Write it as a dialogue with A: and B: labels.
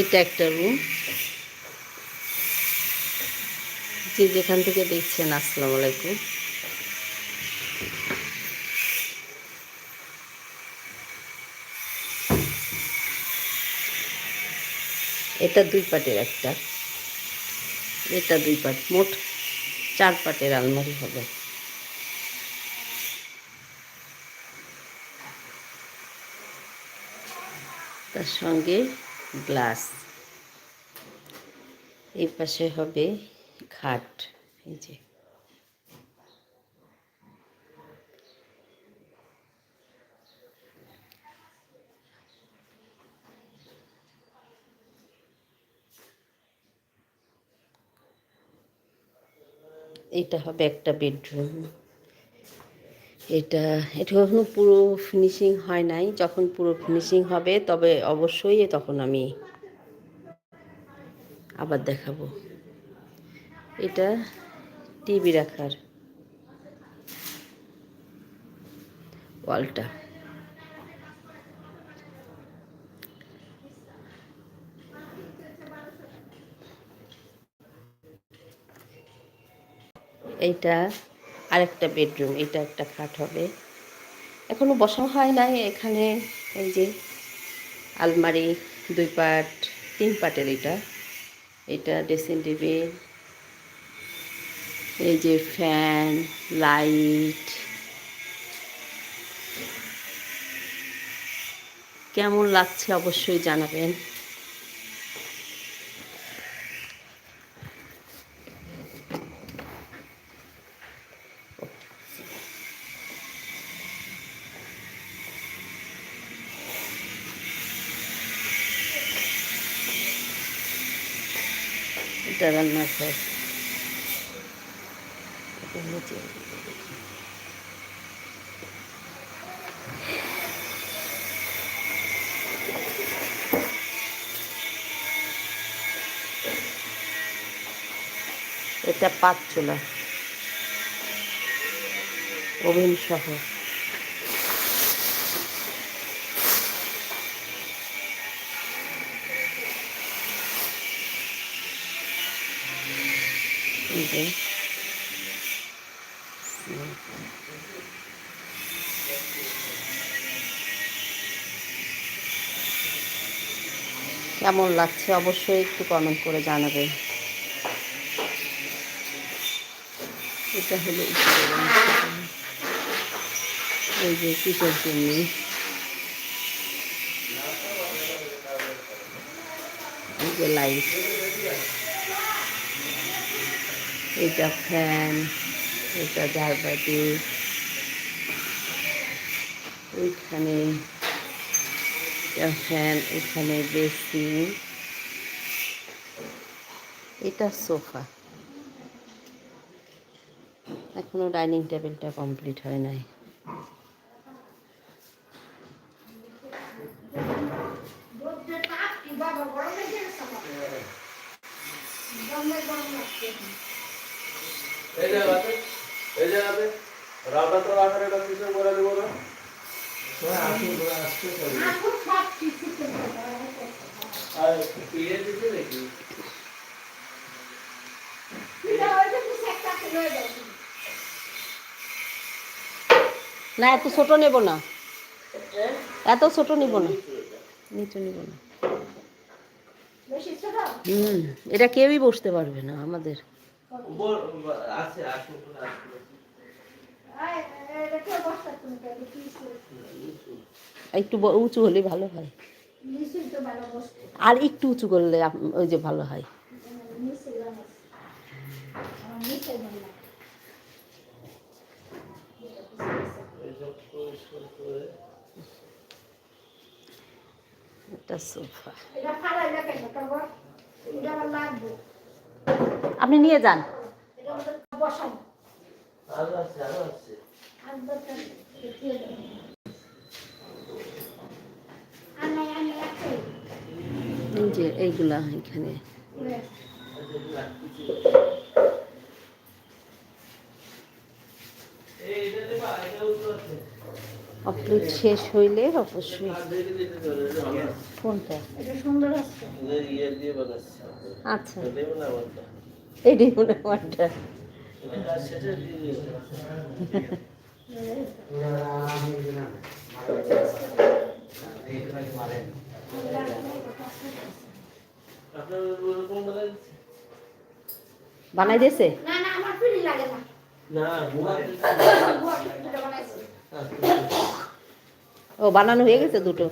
A: এটা একটা রুম যে যেখান থেকে দেখছেন, আসসালামু আলাইকুম। এটা দুই পাটের একটা। এটা দুই পাট, মোট চার পাটের আলমারি হবে। তার সঙ্গে গ্লাস। এই পাশে হবে খাট এই যে। এটা হবে একটা বেডরুম। এটা এটা এখনও পুরো ফিনিশিং হয় নাই। যখন পুরো ফিনিশিং হবে, তবে অবশ্যই তখন আমি আবার দেখাবো। এটা টিভি রাখার ওয়ালটা। এইটা আরেকটা বেডরুম, এটা একটা খাট হবে। এখনও বসানো হয় নাই এখানে, এই যে আলমারি, দুই পাট, তিন পাটের এটা। এটা ড্রেসিং টেবিল, এই যে ফ্যান, লাইট। কেমন লাগছে অবশ্যই জানাবেন। এটা রান্নার ঘর এটা নিচে এটা পাঁচ চুলা। ওভেন যে কেমন লাগছে? অবশ্যই একটু কমেন্ট করে জানাবেন এটা হলো এই যে কিসের জন্য? যে লাইট এটা ফ্যান এটা ঝাড়বাতি ওইখানে এটা ফ্যান এখানে বেসিন এটা সোফা। এখনও ডাইনিং টেবিলটা কমপ্লিট হয় নাই।
B: এই জায়গাতে এই জায়গাতে রাউটা তো রাখার এটা কিছু করে দেবো না আর পিয়ে দিতে দেখি
A: না এত ছোট নেব না। এত ছোট নিব না। নিচু নিব না। হুম এটা কেউই বসতে পারবে না আমাদের।
B: আছে আছে
A: একটু উঁচু হলে ভালো হয়। আর একটু উঁচু করলে ওই যে ভালো হয়। এটা সোফা।
C: এটা ফালাই না কেন তারপর এটা আমার লাগবে।
A: আপনি নিয়ে যান। যে এইগুলা এখানে।
C: ব্যাস।
B: এই এটা দেবা এটা উত্তর আছে
A: আপলোড শেষ হইলে অবশ্যই। কোনটা?
C: সুন্দর আছে
B: দিয়ে বানাচ্ছি
A: আচ্ছা
B: আমারটা
A: মনে হয় আমারটা বানাই দিয়েছে?
C: না না আমার ফিরি লাগে না।
B: না বুয়া
C: বুয়া দুটো বানাইছি
A: ও বানানো হয়ে গেছে দুটো।